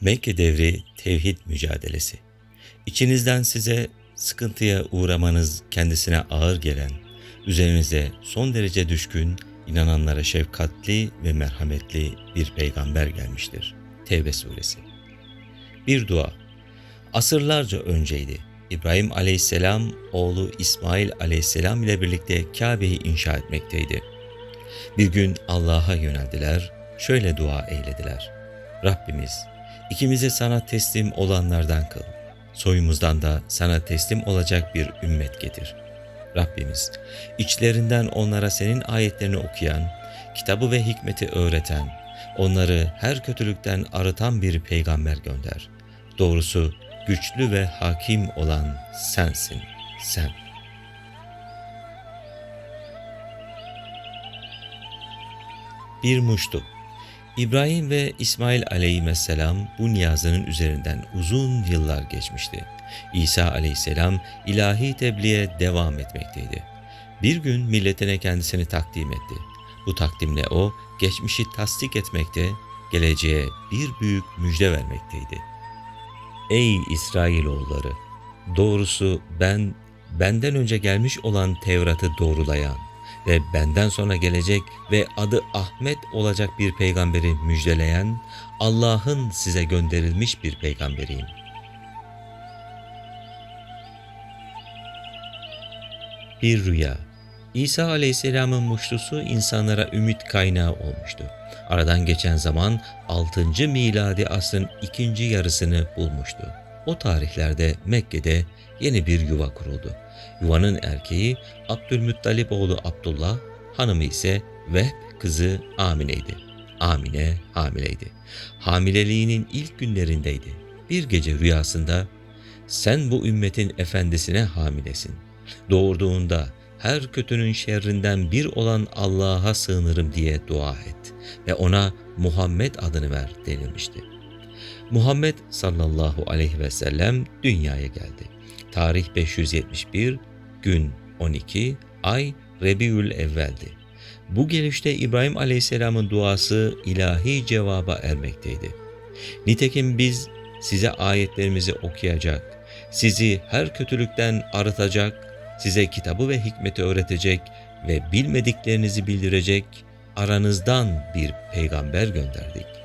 Mekke devri tevhid mücadelesi. İçinizden size sıkıntıya uğramanız kendisine ağır gelen, üzerinize son derece düşkün, inananlara şefkatli ve merhametli bir peygamber gelmiştir. Tevbe suresi. Bir dua. Asırlarca önceydi. İbrahim aleyhisselam oğlu İsmail aleyhisselam ile birlikte Kabe'yi inşa etmekteydi. Bir gün Allah'a yöneldiler, şöyle dua eylediler. Rabbimiz, ikimizi sana teslim olanlardan kıl. Soyumuzdan da sana teslim olacak bir ümmet getir. Rabbimiz, içlerinden onlara senin ayetlerini okuyan, kitabı ve hikmeti öğreten, onları her kötülükten arıtan bir peygamber gönder. Doğrusu güçlü ve hakim olan sensin, sen. Bir muştu. İbrahim ve İsmail aleyhisselam bu niyazının üzerinden uzun yıllar geçmişti. İsa aleyhisselam ilahi tebliğe devam etmekteydi. Bir gün milletine kendisini takdim etti. Bu takdimle o geçmişi tasdik etmekte, geleceğe bir büyük müjde vermekteydi. Ey İsrailoğulları! Doğrusu ben benden önce gelmiş olan Tevrat'ı doğrulayan, ve benden sonra gelecek ve adı Ahmet olacak bir peygamberi müjdeleyen Allah'ın size gönderilmiş bir peygamberiyim. Bir rüya İsa aleyhisselamın muştusu insanlara ümit kaynağı olmuştu. Aradan geçen zaman 6. miladi asrın ikinci yarısını bulmuştu. O tarihlerde Mekke'de yeni bir yuva kuruldu. Yuvanın erkeği Abdülmuttalip oğlu Abdullah, hanımı ise Vehb kızı Amine'ydi. Amine hamileydi. Hamileliğinin ilk günlerindeydi. Bir gece rüyasında sen bu ümmetin efendisine hamilesin. Doğurduğunda her kötünün şerrinden bir olan Allah'a sığınırım diye dua et ve ona Muhammed adını ver denilmişti. Muhammed sallallahu aleyhi ve sellem dünyaya geldi. Tarih 571, gün 12, ay Rebiül Evvel'di. Bu gelişte İbrahim Aleyhisselam'ın duası ilahi cevaba ermekteydi. Nitekim biz size ayetlerimizi okuyacak, sizi her kötülükten arıtacak, size kitabı ve hikmeti öğretecek ve bilmediklerinizi bildirecek aranızdan bir peygamber gönderdik.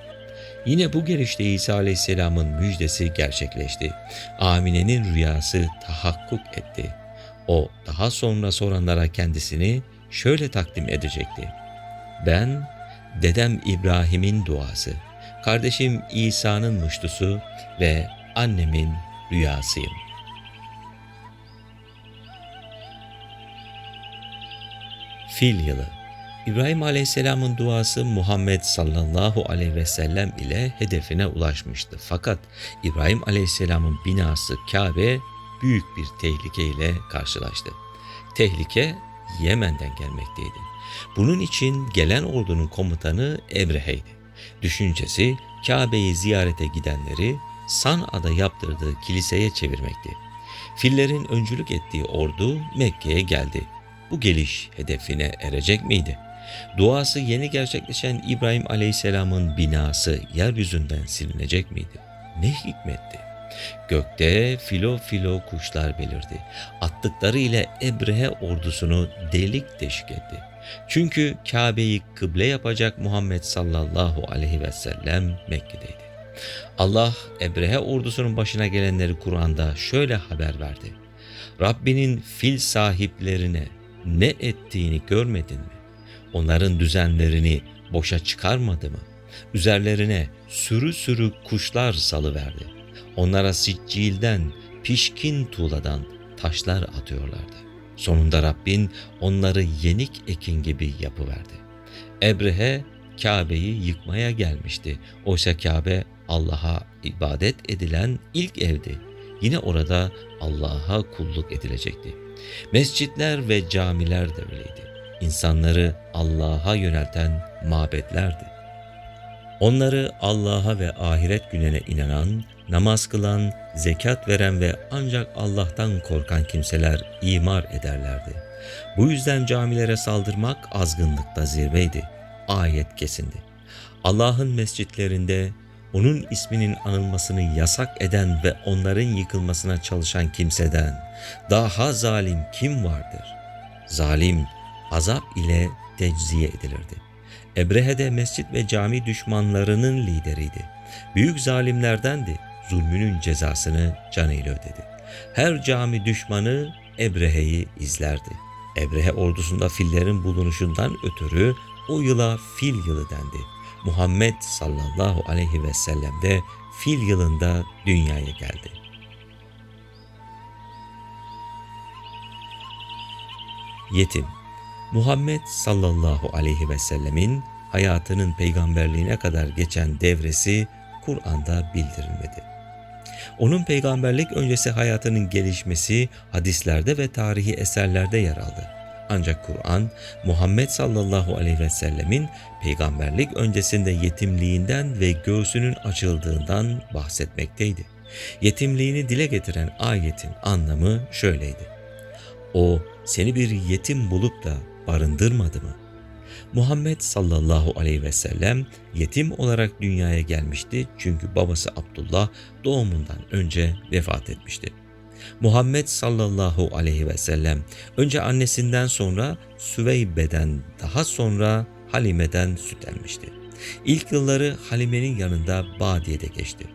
Yine bu gelişte İsa Aleyhisselam'ın müjdesi gerçekleşti. Amine'nin rüyası tahakkuk etti. O daha sonra soranlara kendisini şöyle takdim edecekti. Ben dedem İbrahim'in duası, kardeşim İsa'nın muştusu ve annemin rüyasıyım. Fil yılı İbrahim Aleyhisselam'ın duası Muhammed sallallahu aleyhi ve sellem ile hedefine ulaşmıştı. Fakat İbrahim Aleyhisselam'ın binası Kabe büyük bir tehlike ile karşılaştı. Tehlike Yemen'den gelmekteydi. Bunun için gelen ordunun komutanı Ebrehe'ydi. Düşüncesi Kabe'yi ziyarete gidenleri San'a'da yaptırdığı kiliseye çevirmekti. Fillerin öncülük ettiği ordu Mekke'ye geldi. Bu geliş hedefine erecek miydi? Duası yeni gerçekleşen İbrahim Aleyhisselam'ın binası yeryüzünden silinecek miydi? Ne hikmetti? Gökte filo filo kuşlar belirdi. Attıkları ile Ebrehe ordusunu delik deşik etti. Çünkü Kabe'yi kıble yapacak Muhammed sallallahu aleyhi ve sellem Mekke'deydi. Allah Ebrehe ordusunun başına gelenleri Kur'an'da şöyle haber verdi. Rabbinin fil sahiplerine ne ettiğini görmedin mi? Onların düzenlerini boşa çıkarmadı mı? Üzerlerine sürü sürü kuşlar salıverdi. Onlara siccilden, pişkin tuğladan taşlar atıyorlardı. Sonunda Rabbin onları yenik ekin gibi yapıverdi. Ebrehe Kabe'yi yıkmaya gelmişti. Oysa Kabe Allah'a ibadet edilen ilk evdi. Yine orada Allah'a kulluk edilecekti. Mescitler ve camiler de öyleydi. İnsanları Allah'a yönelten mabetlerdi. Onları Allah'a ve ahiret gününe inanan, namaz kılan, zekat veren ve ancak Allah'tan korkan kimseler imar ederlerdi. Bu yüzden camilere saldırmak azgınlıkta zirveydi. Ayet kesindi. Allah'ın mescitlerinde onun isminin anılmasını yasak eden ve onların yıkılmasına çalışan kimseden daha zalim kim vardır? Zalim azap ile tecziye edilirdi. Ebrehe de mescit ve cami düşmanlarının lideriydi. Büyük zalimlerdendi. Zulmünün cezasını canıyla ödedi. Her cami düşmanı Ebrehe'yi izlerdi. Ebrehe ordusunda fillerin bulunuşundan ötürü o yıla fil yılı dendi. Muhammed sallallahu aleyhi ve sellem de fil yılında dünyaya geldi. Yetim Muhammed sallallahu aleyhi ve sellemin hayatının peygamberliğine kadar geçen devresi Kur'an'da bildirilmedi. Onun peygamberlik öncesi hayatının gelişmesi hadislerde ve tarihi eserlerde yer aldı. Ancak Kur'an Muhammed sallallahu aleyhi ve sellemin peygamberlik öncesinde yetimliğinden ve göğsünün açıldığından bahsetmekteydi. Yetimliğini dile getiren ayetin anlamı şöyleydi. O seni bir yetim bulup da barındırmadı mı? Muhammed sallallahu aleyhi ve sellem yetim olarak dünyaya gelmişti çünkü babası Abdullah doğumundan önce vefat etmişti. Muhammed sallallahu aleyhi ve sellem önce annesinden sonra Süveybe'den daha sonra Halime'den süt emmişti. İlk yılları Halime'nin yanında Badiye'de geçti.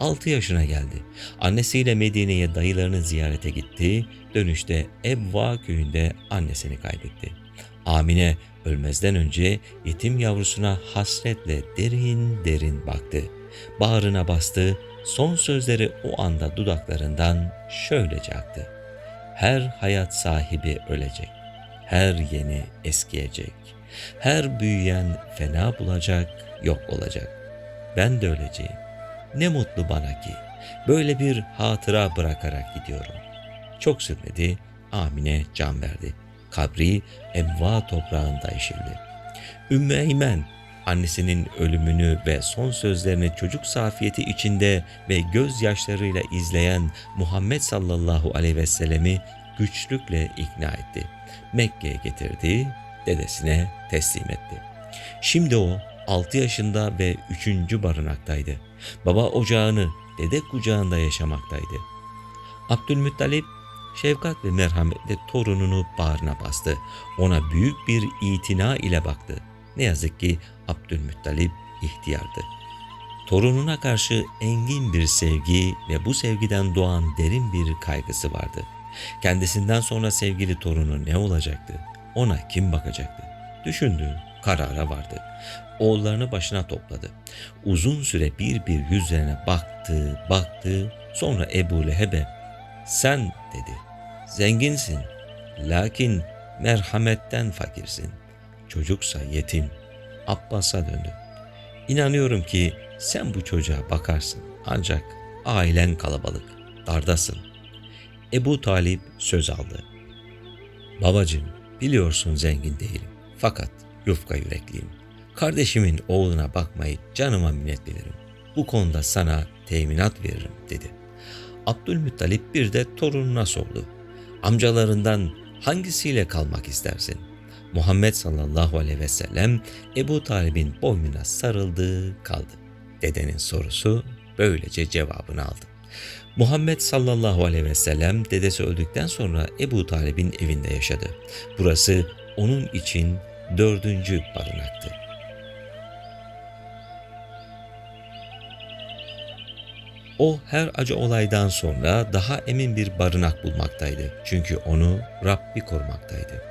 6 yaşına geldi. Annesiyle Medine'ye dayılarını ziyarete gitti. Dönüşte Ebva köyünde annesini kaybetti. Amine ölmezden önce yetim yavrusuna hasretle derin derin baktı. Bağrına bastı, son sözleri o anda dudaklarından şöylece aktı. Her hayat sahibi ölecek, her yeni eskiyecek, her büyüyen fena bulacak, yok olacak. Ben de öleceğim. Ne mutlu bana ki böyle bir hatıra bırakarak gidiyorum. Çok sürmedi, Amine can verdi kabri Evva toprağında eşildi. Ümmü Eymen annesinin ölümünü ve son sözlerini çocuk safiyeti içinde ve gözyaşlarıyla izleyen Muhammed sallallahu aleyhi ve sellemi güçlükle ikna etti. Mekke'ye getirdi, dedesine teslim etti. Şimdi o 6 yaşında ve 3. barınaktaydı. Baba ocağını dede kucağında yaşamaktaydı. Abdülmuttalip şefkat ve merhametle torununu bağrına bastı. Ona büyük bir itina ile baktı. Ne yazık ki Abdülmuttalip ihtiyardı. Torununa karşı engin bir sevgi ve bu sevgiden doğan derin bir kaygısı vardı. Kendisinden sonra sevgili torunu ne olacaktı? Ona kim bakacaktı? Düşündü, karara vardı. Oğullarını başına topladı. Uzun süre bir bir yüzlerine baktı, baktı. Sonra Ebu Leheb'e sen dedi. Zenginsin. Lakin merhametten fakirsin. Çocuksa yetim. Abbas'a döndü. İnanıyorum ki sen bu çocuğa bakarsın. Ancak ailen kalabalık. Dardasın. Ebu Talip söz aldı. Babacım biliyorsun zengin değilim. Fakat yufka yürekliyim. Kardeşimin oğluna bakmayı canıma minnet bilirim. Bu konuda sana teminat veririm dedi.'' Abdülmuttalip bir de torununa sordu. Amcalarından hangisiyle kalmak istersin? Muhammed sallallahu aleyhi ve sellem Ebu Talib'in boynuna sarıldı kaldı. Dedenin sorusu böylece cevabını aldı. Muhammed sallallahu aleyhi ve sellem dedesi öldükten sonra Ebu Talib'in evinde yaşadı. Burası onun için dördüncü barınaktı. O her acı olaydan sonra daha emin bir barınak bulmaktaydı. Çünkü onu Rabbi korumaktaydı.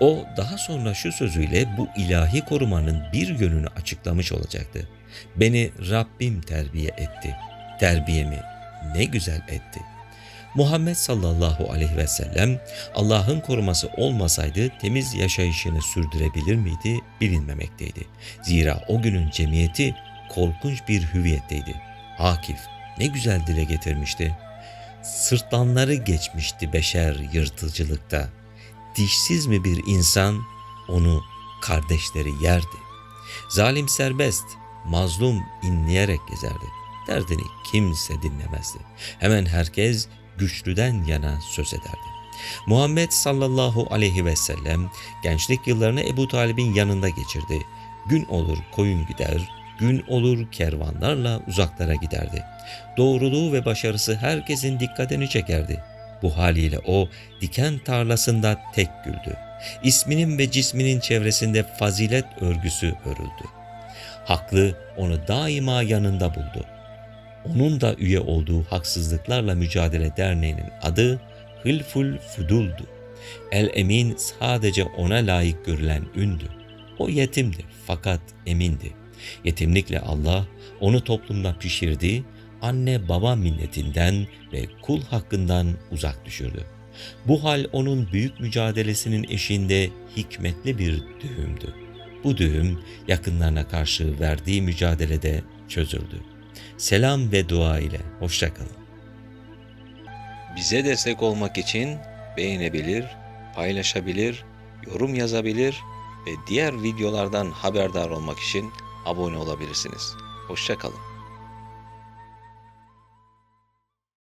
O daha sonra şu sözüyle bu ilahi korumanın bir yönünü açıklamış olacaktı. Beni Rabbim terbiye etti. Terbiyemi ne güzel etti. Muhammed sallallahu aleyhi ve sellem Allah'ın koruması olmasaydı temiz yaşayışını sürdürebilir miydi bilinmemekteydi. Zira o günün cemiyeti korkunç bir hüviyetteydi. Akif, ne güzel dile getirmişti. Sırtlanları geçmişti beşer yırtıcılıkta. Dişsiz mi bir insan onu kardeşleri yerdi. Zalim serbest, mazlum inleyerek gezerdi. Derdini kimse dinlemezdi. Hemen herkes güçlüden yana söz ederdi. Muhammed sallallahu aleyhi ve sellem gençlik yıllarını Ebu Talib'in yanında geçirdi. Gün olur koyun gider, gün olur kervanlarla uzaklara giderdi. Doğruluğu ve başarısı herkesin dikkatini çekerdi. Bu haliyle o diken tarlasında tek güldü. İsminin ve cisminin çevresinde fazilet örgüsü örüldü. Haklı onu daima yanında buldu. Onun da üye olduğu Haksızlıklarla Mücadele Derneği'nin adı Hılful Fudul'du. El Emin sadece ona layık görülen ündü. O yetimdi fakat emindi. Yetimlikle Allah onu toplumda pişirdi, anne baba minnetinden ve kul hakkından uzak düşürdü. Bu hal onun büyük mücadelesinin eşinde hikmetli bir düğümdü. Bu düğüm yakınlarına karşı verdiği mücadelede çözüldü. Selam ve dua ile hoşçakalın. Bize destek olmak için beğenebilir, paylaşabilir, yorum yazabilir ve diğer videolardan haberdar olmak için abone olabilirsiniz. Hoşçakalın.